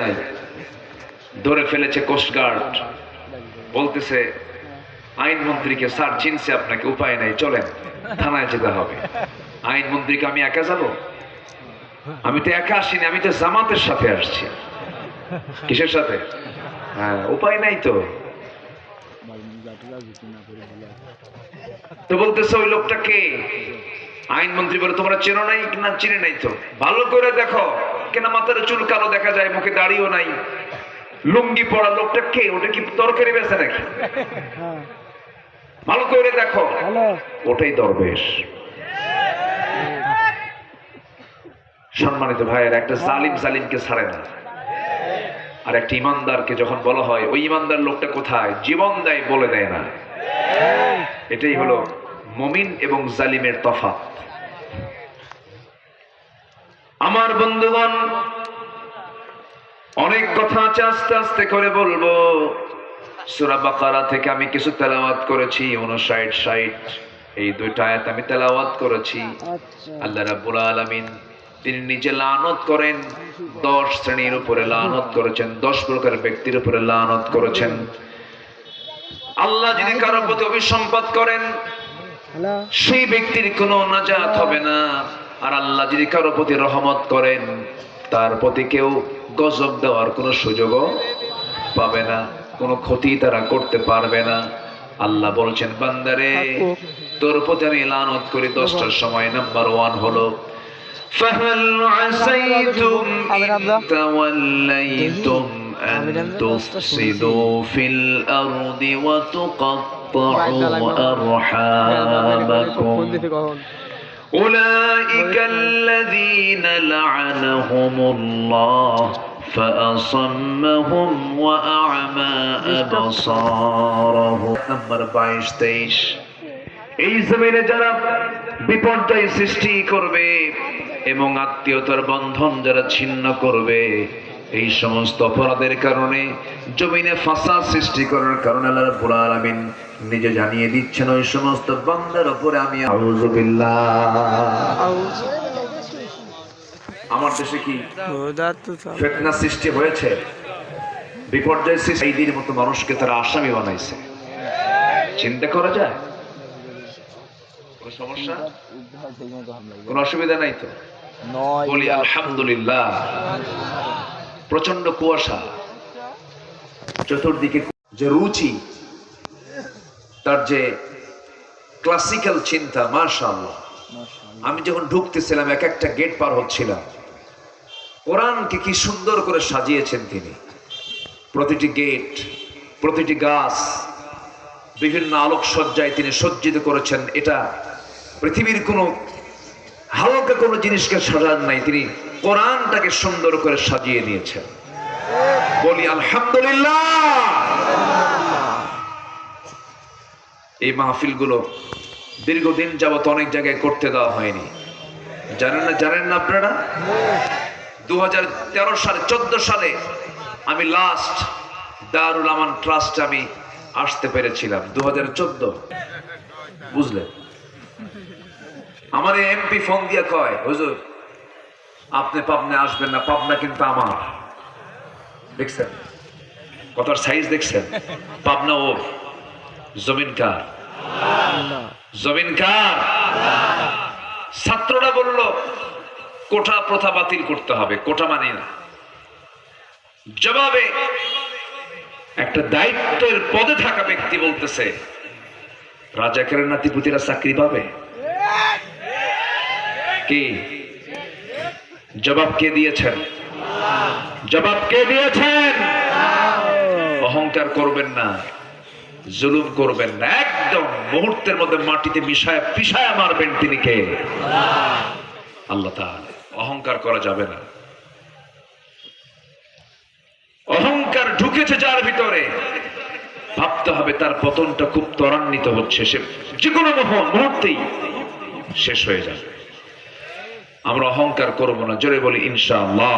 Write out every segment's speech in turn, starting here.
নাই। ধরে ফেলেছে কোস্টগার্ড বলতেছে, আইনমন্ত্রীকে স্যার, চিনছে আপনাকে, উপায় নাই, চলেন, থানায় যেতে হবে। আইনমন্ত্রীকে আমি একা যাব? আমি তো একা আসিনি, আমি তো জামাতের সাথে আসছি। কিসের সাথে? হ্যাঁ উপায় নাই তো। তো বলতেছে, ওই লোকটা কে? আইন মন্ত্রী বলে, তোমরা চেনো নাই না, চিনে নাই তো? ভালো করে দেখো। কেন মাথার চুল কালো দেখা যায় মুখে দাড়িও নাই। লুঙ্গি পড়া লোকটা কে? ওটা কি তরকারি বেছে নাকি? ভালো করে দেখো। ওটাই দরবেশ। সম্মানিত ভাইয়ের একটা জালিম জালিমকে ছাড়ে না। আর একটা ইমানদারকে যখন বলা হয় ওই ইমানদার লোকটা কোথায়? জীবন দেয় বলে দেয় না। এটাই হলো মমিন এবং জালিমের তফাৎ। আমার বন্ধুগণ অনেক কথা আছে আস্তে আস্তে করে বলব। সুরা বাকারা থেকে আমি কিছু তেলাওয়াত করেছি উনষাট ষাট এই দুইটা আয়াত আমি তেলাওয়াত করেছি। আল্লাহ রাব্বুল আলামিন তিনি নিজে লানত করেন দশ শ্রেণির উপরে লানত করেছেন দশ প্রকার ব্যক্তির উপরে লানত করেছেন। আল্লাহ যদি কারও প্রতি অভিসম্পাদ করেন সেই ব্যক্তির কোনো নাজাত হবে না। আর আল্লাহ যদি কারো প্রতি রহমত করেন তার প্রতি কেউ গজব দেওয়ার কোনো সুযোগও পাবে না কোনো ক্ষতি তারা করতে পারবে না আল্লাহ বলছেন বান্দারে তোর প্রতি আমি লানত করি দশটার সময় নাম্বার ওয়ান হলো فهل عسيتم إن توليتم أن تفسدوا في الأرض وتقطعوا أرحامكم أولئك الذين لعنهم الله فأصمهم وأعمى أبصارهم نمبر 22 23 এই জমিনে যারা বিপর্যয় সৃষ্টি করবে এবং আত্মীয়তার বন্ধন যারা ছিন্ন করবে এই সমস্ত অপরাধের কারণে জমিনে ফাঁসা সৃষ্টি করার কারণে আল্লাহ রাব্বুল আলামিন নিজে জানিয়ে দিচ্ছেন ওই সমস্ত বান্দার উপরে আমি আমার দেশে কি ফেতনা সৃষ্টি হয়েছে? বিপর্যয় সৃষ্টি মতো মানুষকে তারা আসামি বানাইছে। চিন্তা করা যায়? কোনো সমস্যা? কোনো অসুবিধা নাই তো? বলি আলহামদুলিল্লাহ। প্রচণ্ড কুয়াশা। চতুর্দিকে যে রুচি তার যে ক্লাসিক্যাল চিন্তা মার্শাল আমি যখন ঢুকতেছিলাম এক একটা গেট পার হচ্ছিলাম কোরআনকে কি সুন্দর করে সাজিয়েছেন তিনি। প্রতিটি গেট প্রতিটি গাছ বিভিন্ন আলোকসজ্জায় তিনি সজ্জিত করেছেন। এটা পৃথিবীর কোনো হালকা কোনো জিনিসকে সাজান নাই। তিনি কোরআনটাকে সুন্দর করে সাজিয়ে নিয়েছেন। বলি, আলহামদুলিল্লাহ। এই মাহফিলগুলো দীর্ঘদিন যাবত অনেক জায়গায় করতে দেওয়া হয়নি। জানেন না জানেন না আপনারা? দু হাজার তেরো সালে, চোদ্দ সালে আমি লাস্ট দারুল আমান ট্রাস্ট আমি আসতে পেরেছিলাম দু হাজার বুঝলেন? আমার এমপি ফোন দিয়ে কয়, হুজুর আপনি পাবনা আসবেন না, পাবনা কিন্তু আমার। দেখছেন? কথার সাইজ দেখছেন? পাবনা ওর। জমিন কার? জমিন কার? ছাত্ররা বলল কোঠা প্রথা বাতিল করতে হবে। কোঠা মানে না। জবাবে একটা দায়িত্বের পদে থাকা ব্যক্তি বলতেছে রাজাকের নাতিপুতিরা চাকরি পাবে? কি? জবাব কে দিয়েছেন? জবাব কে দিয়েছেন? অহংকার করবেন না, জুলুম করবেন না, একদম মুহূর্তের মধ্যে মাটিতে মিশায় পিছায় মারবেন তিনি কে? আল্লাহ তাআলা। অহংকার করা যাবে না। অহংকার ঢুকেছে যার ভিতরে, ভাবতে হবে তার পতনটা খুব ত্বরান্বিত হচ্ছে, সে যে কোনো মুহ- মুহূর্তেই শেষ হয়ে যাবে। আমরা অহংকার করব না। জোরে বলি ইনশাআল্লাহ।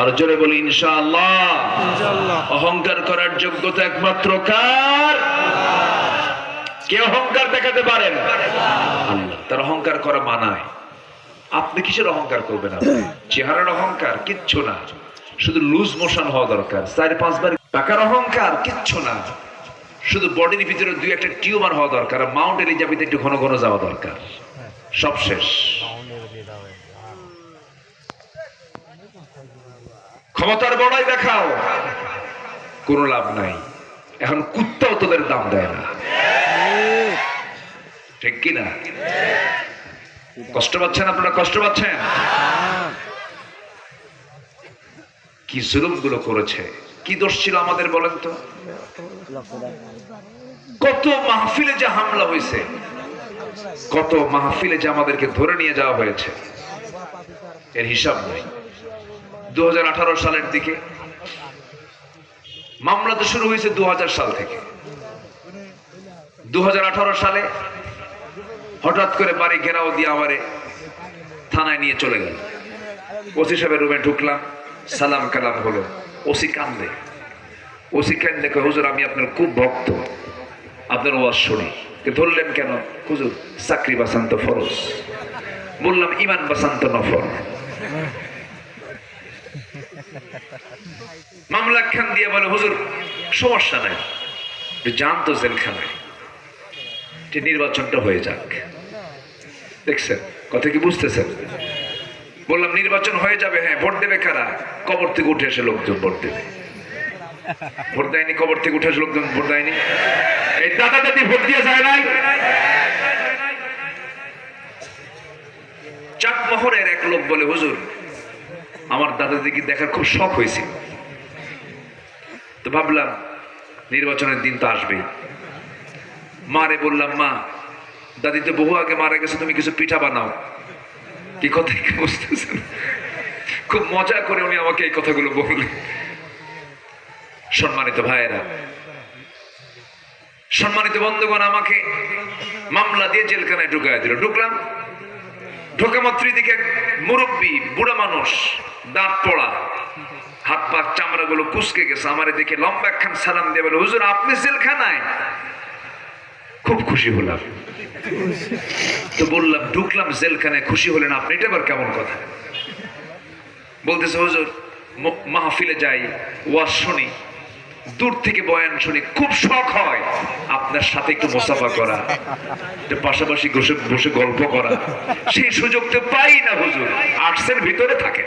আর জোরে বলি ইনশাআল্লাহ। অহংকার করার যোগ্যতা একমাত্র কার? কে অহংকার দেখাতে পারেন আল্লাহ তার অহংকার করা মানায়। আপনি কিসের অহংকার করবেন আপনি চেহারার অহংকার কিচ্ছু না। শুধু লুজ মোশন হওয়া দরকার। চার পাঁচবার টাকার অহংকার কিচ্ছু না। শুধু বডির ভিতরে দুই একটা টিউমার হওয়া দরকার। মাউন্ট এলিজাবেথ একটু ঘন ঘন যাওয়া দরকার। সব শেষ। ক্ষমতার বড়াই দেখাও। কোনো লাভ নাই। এখন কুত্তাও তোদের দাম দেয় না। ঠিক কি না? কষ্ট পাচ্ছেন আপনারা? কষ্ট পাচ্ছেন? কি জুলুমগুলো করেছে? কি দোষ ছিল আমাদের বলেন তো? কত মাহফিলে যে হামলা হয়েছে, কত মাহফিলে যে আমাদেরকে ধরে নিয়ে যাওয়া হয়েছে, এর হিসাব নাই। দু হাজার আঠারো সালের দিকে। মামলা তো শুরু হয়েছে দু সাল থেকে। দু সালে হঠাৎ করে বাড়ি ঘেরাও দিয়ে আমারে থানায় নিয়ে চলে গেল। ওসি সাহেবের রুমে ঢুকলাম, সালাম কালাম হলো। ওসি কান্দে। ওসি কান্দে হুজুর, আমি আপনার খুব ভক্ত। আপনার ওয়াজ শুনি। ধরলেন কেন? হুজুর, চাকরি বাসান্ত ফরজ। বললাম, ইমান বাসান্ত নফর মামলা খান দিয়ে বলে, হুজুর, সমস্যা নাই। জানতো জেলখানায়। যে নির্বাচনটা হয়ে যাক। দেখছেন? কথা কি বুঝতেছেন? বললাম, নির্বাচন হয়ে যাবে হ্যাঁ ভোট দেবে কারা? কবর থেকে উঠে এসে লোকজন ভোট দেবে। ভোট দেয়নি, কবর থেকে উঠে এসে লোকজন ভোট দেয়নি। এই দাদা দাদি ভোট দিয়ে যায় নাই। চাকমোহরের এক লোক বলে, হুজুর আমার দাদা দিকে দেখার খুব শখ হয়েছিল তো ভাবলাম, নির্বাচনের দিন তো আসবেই মারে বললাম, মা, দাদি তো বহু আগে মারা গেছে, তুমি কিছু পিঠা বানাও। কি কথা বুঝতেছেন? খুব মজা করে উনি আমাকে এই কথাগুলো বললেন। সম্মানিত ভাইয়েরা, সম্মানিত বন্ধুগণ, আমাকে মামলা দিয়ে জেলখানায় ঢুকায় দিল। ঢুকলাম। ঢোকা মাত্রই দিকে মুরব্বী বুড়া মানুষ, দাঁত পড়া, হাত পা চামড়া গুলো কুচকে গেছে, আমারে দেখে লম্বা একখান সালাম দিয়ে বলে, হুজুর, আপনি জেলখানায়? খুব খুশি হলাম। তো বললাম, ঢুকলাম জেলখানায়, খুশি হলেন আপনি? এটা আবার কেমন কথা? বলতেছে, হুজুর মাহফিলে যাই, ওয়াজ শুনি। দূর থেকে বয়ান শুনি খুব শখ হয় আপনার সাথে একটু মোসাফা করা। পাশাপাশি বসে বসে গল্প করা। সেই সুযোগ তো পাই না হুজুর, আর্টসের ভিতরে থাকে।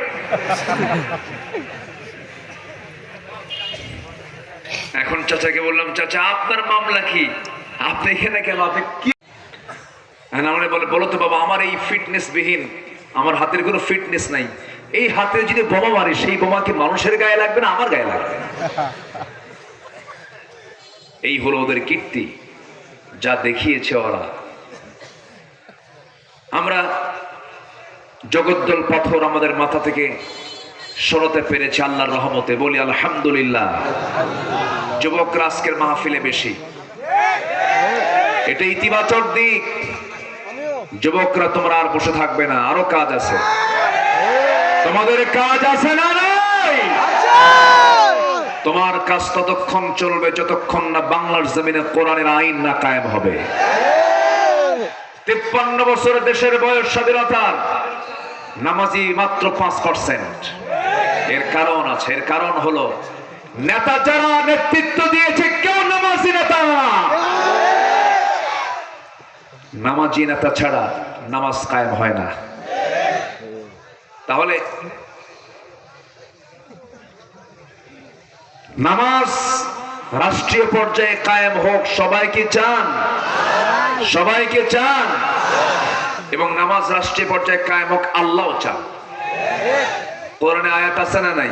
এখন চাচাকে বললাম, চাচা, আপনার মামলা কি? আপনি এখানে কেন? আপনি কি? হ্যাঁ আমরা বলে, বলো তো বাবা, আমার এই ফিটনেস বিহীন আমার হাতের কোনো ফিটনেস নাই। এই হাতে যদি বোমা মারে, সেই বোমা কি মানুষের গায়ে লাগবে না, আমার গায়ে লাগবে এই হলো ওদের কীর্তি, যা দেখিয়েছে ওরা। আমরা জগদ্দল পাথর আমাদের মাথা থেকে সরতে পেরেছে আল্লাহর রহমতে। বলি, আলহামদুলিল্লাহ। যুবকরা আজকের মাহফিলে বেশি। এটা ইতিবাচক দিক। যুবকরা, তোমরা আর বসে থাকবে না। আরও কাজ আছে। তোমাদের কাজ আছে না তোমার কাজ ততক্ষণ চলবে যতক্ষণ না বাংলার জমিনে কোরআনের আইন না কায়েম হবে। তিপ্পান্ন বছর দেশের বয়স স্বাধীনতার নামাজি মাত্র পাঁচ পার্সেন্ট এর কারণ আছে, এর কারণ হলো নেতা যারা নেতৃত্ব দিয়েছে কেউ নামাজি নেতা নামাজি নেতা ছাড়া নামাজ কায়েম হয় না। তাহলে নামাজ রাষ্ট্রীয় পর্যায়ে কায়েম হোক সবাইকে চান সবাইকে চান এবং নামাজ রাষ্ট্রীয় পর্যায়ে কায়েম হোক আল্লাহ চান কোরআনে আয়াত আছে না নাই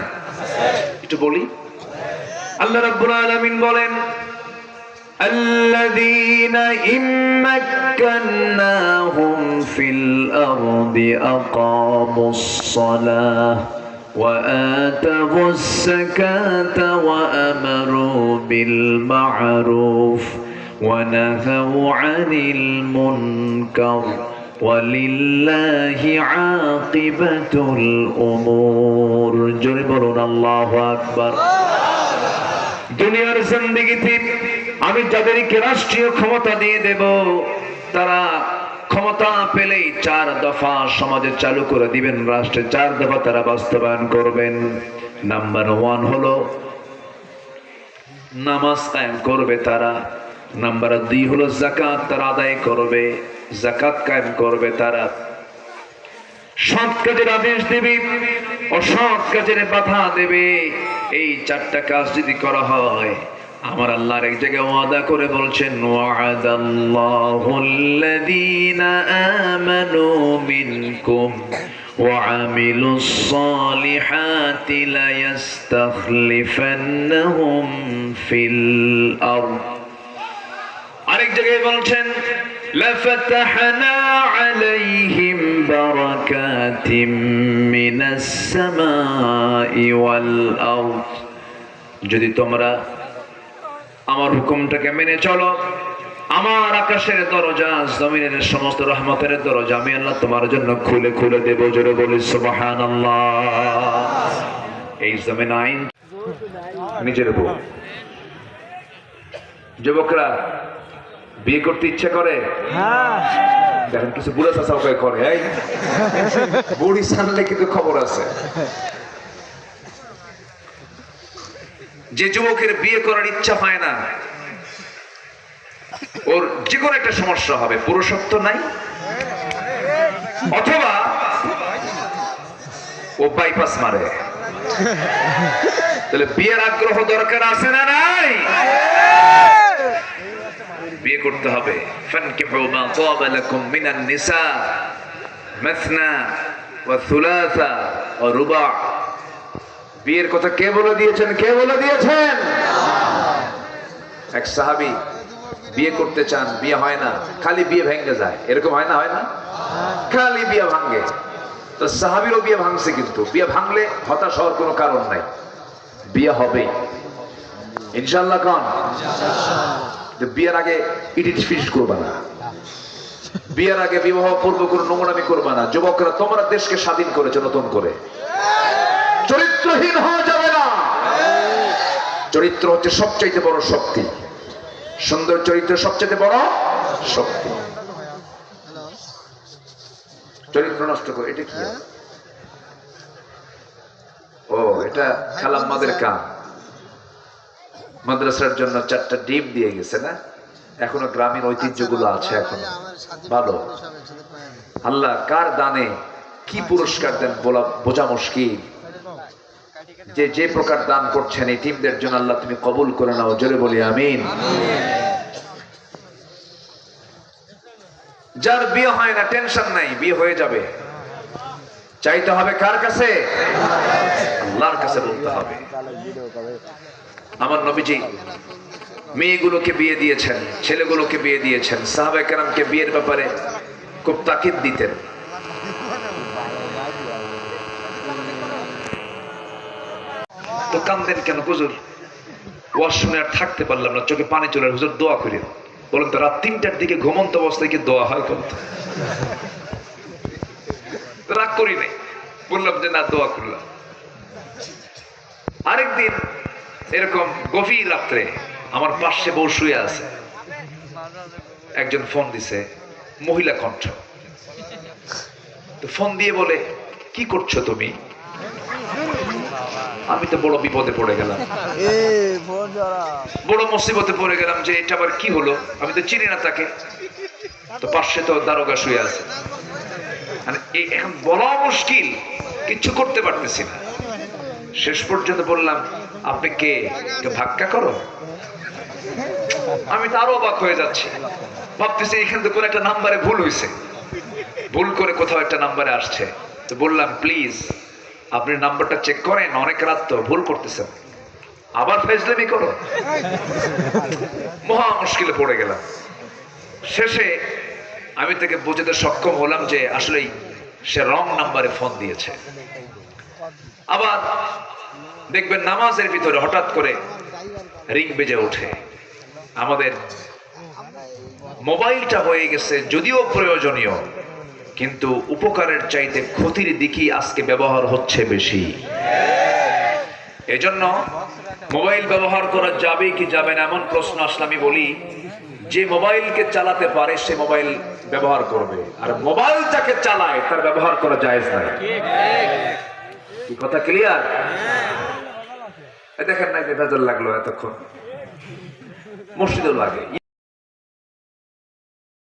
একটু বলি আল্লাহ রাব্বুল আলামিন বলেন الذين إن مكناهم في الأرض أقاموا الصلاة وآتوا الزكاة وأمروا بالمعروف ونهوا عن المنكر ولله عاقبة الأمور جربنا الله أكبر দুনিয়ার জিন্দিগিতে আমি যাদেরকে রাষ্ট্রীয় ক্ষমতা দিয়ে দেব তারা ক্ষমতা পেলেই চার দফা সমাজে চালু করে দিবেন রাষ্ট্রে। চার দফা তারা বাস্তবায়ন করবেন। নাম্বার ওয়ান হলো, নামাজ কায়েম করবে তারা। নাম্বার দুই হলো জাকাত তারা আদায় করবে। জাকাত কায়েম করবে তারা। সৎ কাজের আদেশ দেবে, অসৎ কাজের বাধা দেবে। এই চারটা কাজ যদি করা হয় আমার আল্লাহর এক জায়গায় ওয়াদা করে বলছেন ওয়াদাল্লাহুল্লাযীনা আমানু মিনকুম وعملوا الصالحات ليستخلفنهم في الأرض আরেক জায়গায় বলছেন لفتحنا عليهم بركات من السماء والأرض যদি তোমরা আমার হুকুমটাকে মেনে চলো। আমার আকাশের দরজা, জমিনের সমস্ত রহমতের দরজা আমি আল্লাহ তোমার জন্য খুলে খুলে দেবো। জোরে বলি, সুবহানাল্লাহ। এই জমিন আইন নিজের বউ যুবকরা, বিয়ে করতে ইচ্ছে করে? দেখেন, কিছু বুড়া চাষা উপায় করে বুড়ি সানলে কিন্তু খবর আছে। যে যুবকের বিয়ে করার ইচ্ছা হয় না, ওর যে কোনো একটা সমস্যা হবে, পুরুষত্ব নাই, অথবা ও বাইপাস মারে। তাহলে বিয়ের আগ্রহ দরকার আছে না নাই? বিয়ে করতে হবে। মিনান নিসা, মাসনা ওয়া থুলাসা ওয়া রুবা। বিয়ের কথা কে বলে দিয়েছেন? কে বলে দিয়েছেন? এক সাহাবী বিয়ে করতে চান, বিয়ে হয় না, খালি বিয়ে ভেঙে যায়। এরকম হয় না হয় না? খালি বিয়ে ভাঙে। তো সাহাবিরও বিয়ে ভাঙছে কিন্তু। বিয়ে ভাঙলে হতাশ হওয়ার কোনো কারণ নাই। বিয়ে হবেই। ইনশাল্লাহ কন? বিয়ের আগে ইডিট ফিনিশ করবা না। বিয়ের আগে বিবাহ পূর্ব কোনো নোংরামি করবা না। যুবকরা, তোমরা দেশকে স্বাধীন করেছে নতুন করে। চরিত্রহীন হওয়া যাবে না। চরিত্র হচ্ছে সবচাইতে বড় শক্তি। সুন্দর চরিত্র সবচেয়ে বড় শক্তি। চরিত্র নষ্ট করে এটা কি? ও এটা খালাম্মাদের কাম। মাদ্রাসার জন্য চারটা ডিম দিয়ে গেছে না? এখনও গ্রামীণ ঐতিহ্যগুলো আছে এখনও। ভালো। আল্লাহ কার দানে কি পুরস্কার দেন বলা বোঝা মুশকিল। যে যে প্রকার দান করছেন এই টিমদের জন্য আল্লাহ তুমি কবুল করে নাও, জোরে বলি আমিন। যার বিয়ে হয় না টেনশন নাই, বিয়ে হয়ে যাবে। চাইতে হবে কার কাছে? আল্লাহর কাছে বলতে হবে। আমার নবীজি, মেয়েগুলোকে বিয়ে দিয়েছেন, ছেলেগুলোকে বিয়ে দিয়েছেন সাহাবে কেরামকে বিয়ের ব্যাপারে খুব তাকিদ দিতেন। তো কান্দেন কেন, হুজুর? ওয়াশরুমে আর থাকতে পারলাম না, চোখে পানি চলে, হুজুর দোয়া করি। বলেন তো, রাত তিনটার দিকে ঘুমন্ত অবস্থায় কি দোয়া হয় কোন রাগ করি নাই। বললাম যে, না, দোয়া করলাম। আরেকদিন এরকম গভীর রাত্রে আমার পাশে বউ শুয়ে আছে। একজন ফোন দিছে, মহিলা কণ্ঠ। তো ফোন দিয়ে বলে, কি করছ তুমি? আমি তো বড় বিপদে পড়ে গেলাম। বড় মুসিবতে পড়ে গেলাম যে এটা আবার কি হলো? আমি তো চিনি না তাকে। তো পাশে তো দারোগা শুয়ে আছে। মানে এখন বলা মুশকিল কিচ্ছু করতে পারতেছি না। শেষ পর্যন্ত বললাম আপনি কে? একটু ভাক্কা করো। আমি তো আরও অবাক হয়ে যাচ্ছি। ভাবতেছি এখান থেকে কোন একটা নাম্বারে ভুল হয়েছে ভুল করে কোথাও একটা নাম্বারে আসছে। তো বললাম প্লিজ আপনি নাম্বারটা চেক করেন, অনেক রাত তো, ভুল করতেছেন। আবার ফেজলেমি করো। মহা মুশকিলে পড়ে গেলাম। শেষে আমি তাকে বোঝাতে সক্ষম হলাম যে আসলেই সে রং নাম্বারে ফোন দিয়েছে। আবার দেখবেন নামাজের ভিতরে হঠাৎ করে রিং বেজে ওঠে। আমাদের মোবাইলটা হয়ে গেছে, যদিও প্রয়োজনীয়। কিন্তু উপকারের চাইতে ক্ষতির দিকই আজকে ব্যবহার হচ্ছে বেশি। এজন্য মোবাইল ব্যবহার করা যাবে কি যাবে না এমন প্রশ্ন আসলে আমি বলি, যে মোবাইলকে চালাতে পারে সে মোবাইল ব্যবহার করবে। আর মোবাইল যাকে চালায়, তার ব্যবহার করা যায় না কথা ক্লিয়ার? দেখেন না যে লাগল এতক্ষণ। মসজিদও লাগে।